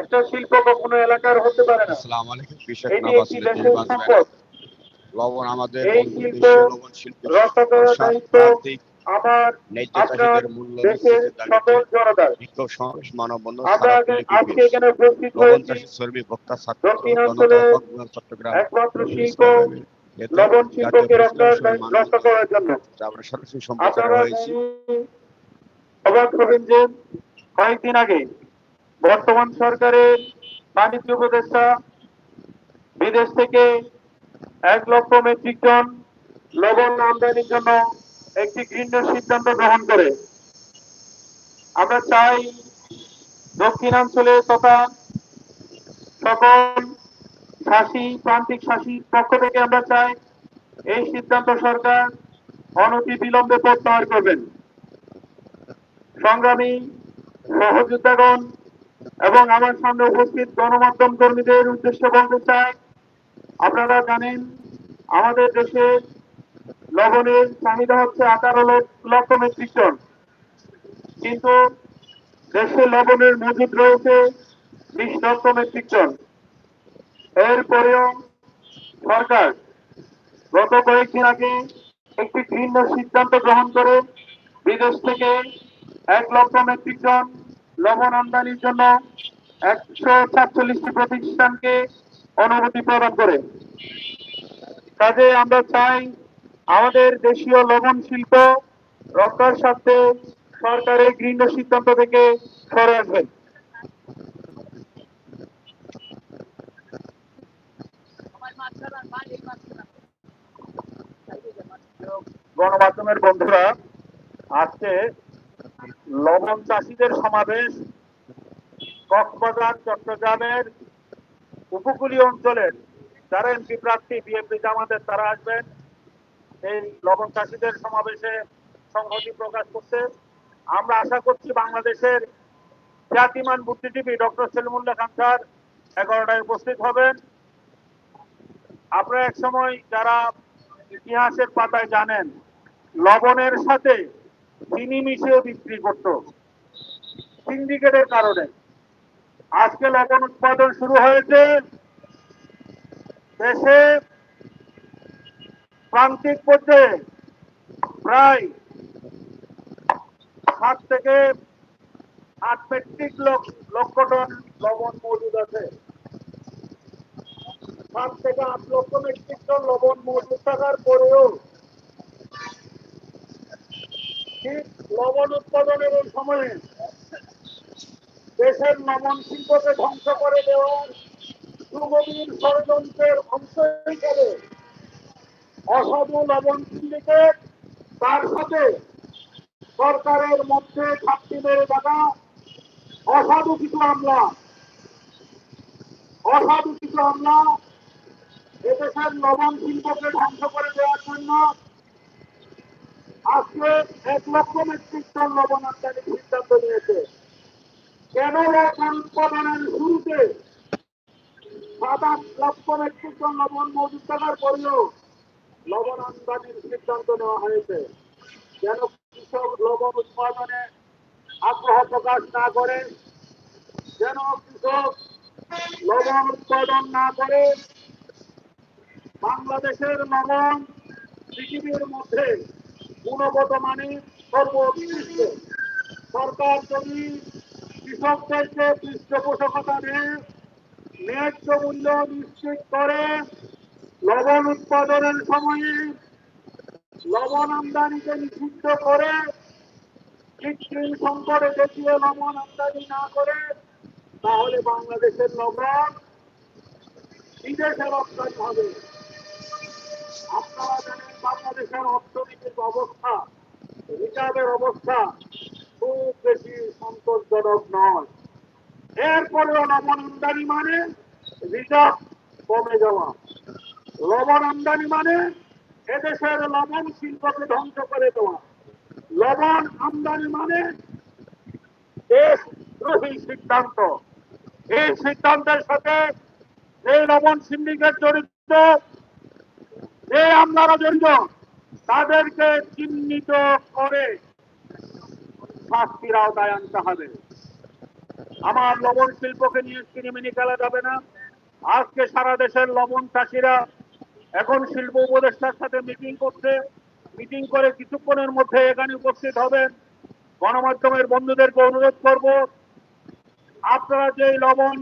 একটা শিল্প কখনো এলাকার হতে পারে না। আসসালামু আলাইকুম কৃষক লবণ আমাদের শিল্প আমার আপনার দেশের সকল জনতার। বিক্ষোভ সমাবেশ মানববন্ধন আমরা আজকে এখানে উপস্থিত হয়েছি। শ্রমিক ভোক্তা ছাত্র চট্টগ্রাম একমাত্র শিল্প লবণ শিল্পকে রক্ষা করার জন্য। আমরা সরাসরি অবাক হবেন যে কয়েকদিন আগে বর্তমান সরকারের বাণিজ্য উপদেষ্টা বিদেশ থেকে এক লক্ষ মেট্রিক টন লবণ আমদানির জন্য একটি ঘৃণ্য সিদ্ধান্ত গ্রহণ করে। আমরা চাই দক্ষিণাঞ্চলে তথা সকল শাসী, প্রান্তিক শাসীর পক্ষ থেকে আমরা চাই এই সিদ্ধান্ত সরকার অনতি বিলম্বে প্রত্যাহার করবেন। সংগ্রামী সহযোদ্ধাগণ এবং আমার সামনে উপস্থিত গণমাধ্যম কর্মীদের উদ্দেশ্যে বলতে চাই, আপনারা জানেন, আমাদের দেশে লবণের চাহিদা হচ্ছে আঠারো লক্ষ মেট্রিক টন। কিন্তু দেশে লবণের মজুদ রয়েছে বিশ লক্ষ মেট্রিক টন। এরপরেও সরকার গত কয়েকদিন আগে একটি ভিন্ন সিদ্ধান্ত গ্রহণ করে বিদেশ থেকে এক লক্ষ মেট্রিক টন লবণ আমদানির জন্য একশো সাতচল্লিশটি প্রতিষ্ঠানকে অনুমতি প্রদান করে। কাজে আমরা চাই আমাদের দেশীয় লবণ শিল্প রক্ষার স্বার্থে সরকারের গৃহীত সিদ্ধান্ত থেকে সরে আসবেন গণমাধ্যমের বন্ধুরা, আজকে লবণ চাষীদের সমাবেশ কক্সবাজার, চট্টগ্রামের উপকূলীয় অঞ্চলের, যারা এমপি প্রার্থী, বিএনপি জামাতের, তারা আসবেন। এই লবণ চাষীদের সমাবেশে সংহতি প্রকাশ করতে আমরা আশা করছি বাংলাদেশের খ্যাতিমান বুদ্ধিজীবী ডক্টর সেলিমুল্লাহ খান স্যার এগারোটায় উপস্থিত হবেন। আপনারা এক সময় যারা ইতিহাসের পাতায় জানেন, লবণের সাথে চিনি মিশিয়ে বিক্রি করত। সিন্ডিকেটের কারণে। আজকে লবণ উৎপাদন শুরু হয়েছে। দেশে প্রান্তিক পর্যায়ে প্রায় সাত থেকে আট মেট্রিক লক্ষ টন লবণ মজুদ আছে। সাত থেকে আট লক্ষ মেট্রিক টন লবণ মজুদ থাকার পরেও লবণ সময়ে দেশের লবণ শিল্পকে ধ্বংস করে দেওয়ার সুগভীর ষড়যন্ত্রের অংশ হিসেবে অসাধু লবণ সিন্ডিকেট তার সাথে সরকারের মধ্যে ঘাটতি মেরে থাকা অসাধু কিছু আমলা, অসাধু কিছু আমলা এদেশের লবণ শিল্পকে ধ্বংস করে দেওয়ার জন্য আজকে এক লক্ষ মেট্রিক টন লবণ আমদানির সিদ্ধান্ত নিয়েছে। কেন লবণ উৎপাদনের শুরুতে সাত আট লক্ষ মেট্রিক টন লবণ মজুদ থাকার পরেও লবণ আমদানির সিদ্ধান্ত নেওয়া হয়েছে। যেন কৃষক লবণ উৎপাদনে আগ্রহ প্রকাশ না করে, যেন কৃষক লবণ উৎপাদন না করে বাংলাদেশের লবণ পৃথিবীর মধ্যে গুণগত মানে সর্বোৎকৃষ্ট। সরকার যদি কৃষকদেরকে পৃষ্ঠপোষকতা দিয়ে, ন্যায্য মূল্য নিশ্চিত করে লবণ উৎপাদনের সময়ে লবণ আমদানিকে নিষিদ্ধ করে কৃত্রিম সংকটে দেখিয়ে লবণ আমদানি না করে, তাহলে বাংলাদেশের লবণ বিদেশে রপ্তানি হবে। আপনারা জানেন বাংলাদেশের অর্থনৈতিক অবস্থা রিজার্ভের অবস্থা খুব বেশি সন্তোষজনক নয়। এরপরেও লবণ আমদানি মানে রিজার্ভ কমে যাওয়া। লবণ আমদানি মানে এদেশের লবণ শিল্পকে ধ্বংস করে দেওয়া। লবণ আমদানি মানে দেশদ্রোহী সিদ্ধান্ত। এই সিদ্ধান্তের সাথে এই লবণ সিন্ডিকেট জড়িত যে জড়িত তাদেরকে চিহ্নিত করে শাস্তির আওতায় আনতে হবে। আমার লবণ শিল্পকে নিয়ে কিনিমিনি খেলা যাবে না। আজকে সারা দেশের লবণ চাষিরা এখন শিল্প উপদেষ্টার সাথে মিটিং করছে। মিটিং করে কিছুক্ষণের মধ্যে এখানে উপস্থিত হবেন। গণমাধ্যমের বন্ধুদেরকে অনুরোধ করব, আপনারা যে লবণ